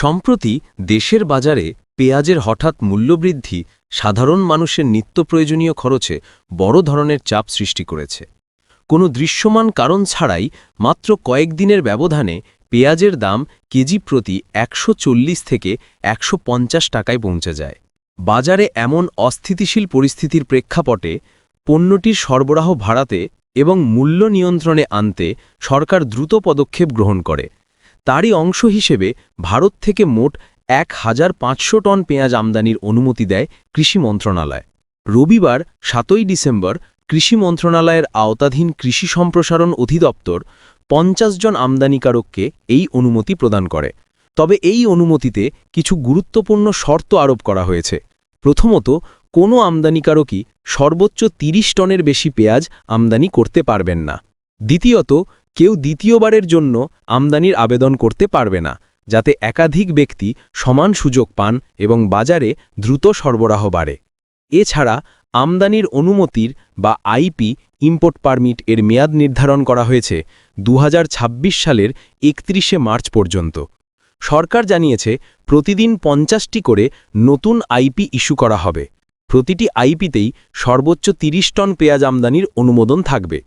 সম্প্রতি দেশের বাজারে পেঁয়াজের হঠাৎ মূল্যবৃদ্ধি সাধারণ মানুষের নিত্য প্রয়োজনীয় খরচে বড় ধরনের চাপ সৃষ্টি করেছে। কোনো দৃশ্যমান কারণ ছাড়াই মাত্র কয়েকদিনের ব্যবধানে পেঁয়াজের দাম কেজি প্রতি একশো চল্লিশ থেকে একশো পঞ্চাশ টাকায় পৌঁছে যায়। বাজারে এমন অস্থিতিশীল পরিস্থিতির প্রেক্ষাপটে পণ্যটির সরবরাহ ভাড়াতে এবং মূল্য নিয়ন্ত্রণে আনতে সরকার দ্রুত পদক্ষেপ গ্রহণ করে। তারই অংশ হিসেবে ভারত থেকে মোট এক হাজার পাঁচশো টন পেঁয়াজ আমদানির অনুমতি দেয় কৃষি মন্ত্রণালয়। রবিবার, সাতই ডিসেম্বর, কৃষি মন্ত্রণালয়ের আওতাধীন কৃষি সম্প্রসারণ অধিদপ্তর পঞ্চাশ জন আমদানিকারককে এই অনুমতি প্রদান করে। তবে এই অনুমতিতে কিছু গুরুত্বপূর্ণ শর্ত আরোপ করা হয়েছে। প্রথমত, কোনো আমদানিকারকই সর্বোচ্চ ৩০ টনের বেশি পেঁয়াজ আমদানি করতে পারবেন না। দ্বিতীয়ত কেউ দ্বিতীয়বারের জন্য আমদানির আবেদন করতে পারবে না, যাতে একাধিক ব্যক্তি সমান সুযোগ পান এবং বাজারে দ্রুত সরবরাহ বাড়ে। এছাড়া, আমদানির অনুমতির বা আইপি ইম্পোর্ট পারমিট এর মেয়াদ নির্ধারণ করা হয়েছে দু হাজার ছাব্বিশ সালের একত্রিশে মার্চ পর্যন্ত। সরকার জানিয়েছে, প্রতিদিন পঞ্চাশটি করে নতুন আইপি ইস্যু করা হবে। প্রতিটি আইপিতেই সর্বোচ্চ ৩০ টন পেঁয়াজ আমদানির অনুমোদন থাকবে।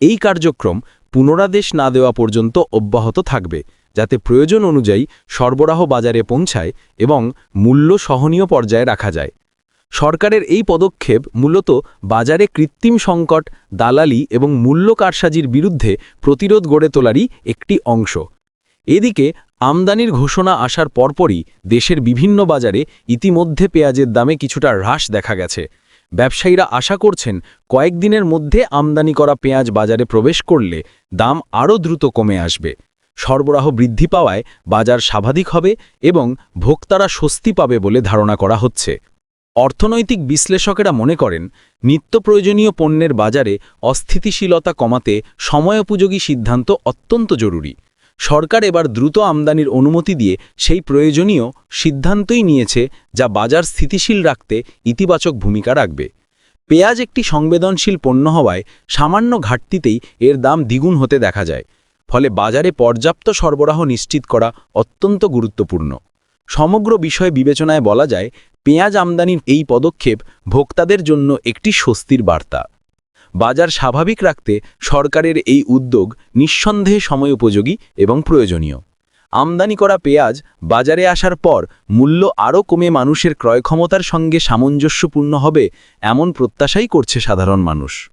এই কার্যক্রম পুনরাদেশ না দেওয়া পর্যন্ত অব্যাহত থাকবে, যাতে প্রয়োজন অনুযায়ী সরবরাহ বাজারে পৌঁছায় এবং মূল্য সহনীয় পর্যায়ে রাখা যায়। সরকারের এই পদক্ষেপ মূলত বাজারে কৃত্রিম সংকট, দালালি এবং মূল্য কারসাজির বিরুদ্ধে প্রতিরোধ গড়ে তোলারই একটি অংশ। এদিকে আমদানির ঘোষণা আসার পরপরই দেশের বিভিন্ন বাজারে ইতিমধ্যে পেঁয়াজের দামে কিছুটা হ্রাস দেখা গেছে। ব্যবসায়ীরা আশা করছেন কয়েকদিনের মধ্যে আমদানি করা পেঁয়াজ বাজারে প্রবেশ করলে দাম আরও দ্রুত কমে আসবে। সরবরাহ বৃদ্ধি পাওয়ায় বাজার স্বাভাবিক হবে এবং ভোক্তারা স্বস্তি পাবে বলে ধারণা করা হচ্ছে। অর্থনৈতিক বিশ্লেষকেরা মনে করেন, নিত্য প্রয়োজনীয় পণ্যের বাজারে অস্থিতিশীলতা কমাতে সময়োপযোগী সিদ্ধান্ত অত্যন্ত জরুরি। সরকার এবার দ্রুত আমদানির অনুমতি দিয়ে সেই প্রয়োজনীয় সিদ্ধান্তই নিয়েছে যা বাজার স্থিতিশীল রাখতে ইতিবাচক ভূমিকা রাখবে। পেঁয়াজ একটি সংবেদনশীল পণ্য হওয়ায় সামান্য ঘাটতিতেই এর দাম দ্বিগুণ হতে দেখা যায়, ফলে বাজারে পর্যাপ্ত সরবরাহ নিশ্চিত করা অত্যন্ত গুরুত্বপূর্ণ। সমগ্র বিষয় বিবেচনায় বলা যায়, পেঁয়াজ আমদানির এই পদক্ষেপ ভোক্তাদের জন্য একটি স্বস্তির বার্তা। বাজার স্বাভাবিক রাখতে সরকারের এই উদ্যোগ নিঃসন্দেহে সময় উপযোগী এবং প্রয়োজনীয়। আমদানি করা পেঁয়াজ বাজারে আসার পর মূল্য আরও কমে মানুষের ক্রয় ক্ষমতার সঙ্গে সামঞ্জস্যপূর্ণ হবে, এমন প্রত্যাশাই করছে সাধারণ মানুষ।